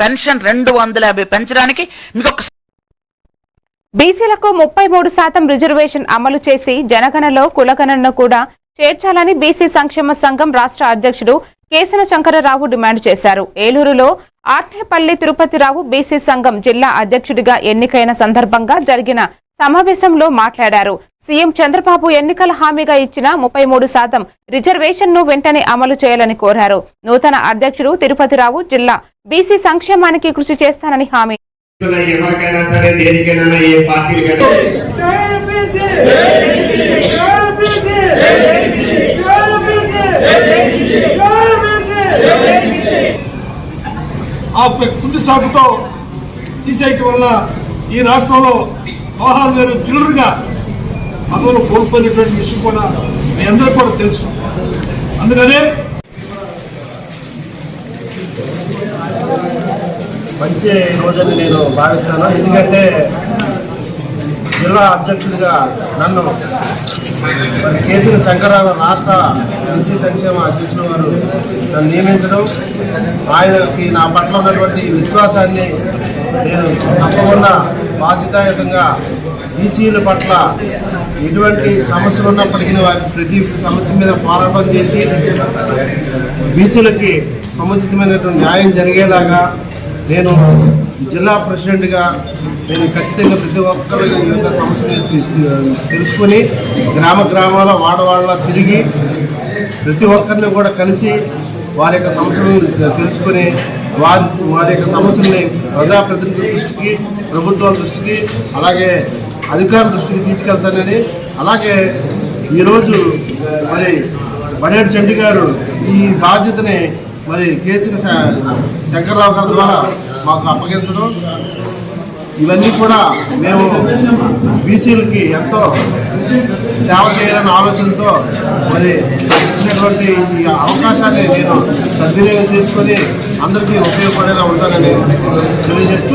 Pension రెండు వందల యాభై పెంచడానికి మీకు ఒక బీసీలకు ముప్పై మూడు శాతం రిజర్వేషన్ అమలు చేసి జనగణలో కులగణను కూడా చేర్చాలని బీసీ సంక్షేమ సంఘం రాష్ట్ర అధ్యక్షుడు కేసన శంకరరావు డిమాండ్ చేశారు. ఏలూరులో ఆర్నేపల్లి తిరుపతిరావు బీసీ సంఘం జిల్లా అధ్యక్షుడిగా ఎన్నికైన సందర్భంగా జరిగిన సమావేశంలో మాట్లాడారు. సీఎం చంద్రబాబు ఎన్నికల హామీగా ఇచ్చిన ముప్పై మూడు శాతం రిజర్వేషన్ను వెంటనే అమలు చేయాలని కోరారు. నూతన అధ్యక్షుడు తిరుపతిరావు జిల్లా బీసీ సంక్షేమానికి కృషి చేస్తానని హామీ ఆ కుంటి సాగుతో తీసేయటం వల్ల ఈ రాష్ట్రంలో పదహారు వేలు చిల్లరగా అందులో కోల్పోయినటువంటి విషయం కూడా మీ అందరికీ కూడా తెలుసు. అందుకనే మంచి రోజని నేను భావిస్తాను. ఎందుకంటే జిల్లా అధ్యక్షుడిగా నన్ను మరి కేసీన శంకరరావు రాష్ట్ర బీసీ సంక్షేమ అధ్యక్షుడు వారు నన్ను నియమించడం. ఆయనకి నా పట్ల ఉన్నటువంటి విశ్వాసాన్ని నేను తప్పకుండా బాధ్యతాయుతంగా బీసీల పట్ల ఎటువంటి సమస్యలు ఉన్నప్పటికీ వారి ప్రతి సమస్య మీద పోరాటం చేసి బీసీలకి సముచితమైనటువంటి న్యాయం జరిగేలాగా నేను జిల్లా ప్రెసిడెంట్గా నేను ఖచ్చితంగా ప్రతి ఒక్కరి యొక్క సమస్యలు తెలుసుకుని తెలుసుకొని గ్రామ గ్రామాల వాడవాళ్ళ తిరిగి ప్రతి ఒక్కరిని కూడా కలిసి వారి యొక్క సమస్యలను తెలుసుకొని వారి వారి యొక్క సమస్యల్ని ప్రజాప్రతినిధుల దృష్టికి ప్రభుత్వం దృష్టికి అలాగే అధికారుల దృష్టికి తీసుకెళ్తానని అలాగే ఈరోజు మరి బడేడు చెండి గారు ఈ బాధ్యతని మరి కేసిన శంకర్రావు గారి ద్వారా మాకు అప్పగించడం. ఇవన్నీ కూడా మేము బీసీలకి ఎంతో సేవ చేయాలనే ఆలోచనతో మరి ఇచ్చినటువంటి ఈ అవకాశాన్ని నేను సద్వినియోగం చేసుకొని అందరికీ ఉపయోగపడేలా ఉంటానని తెలియజేస్తూ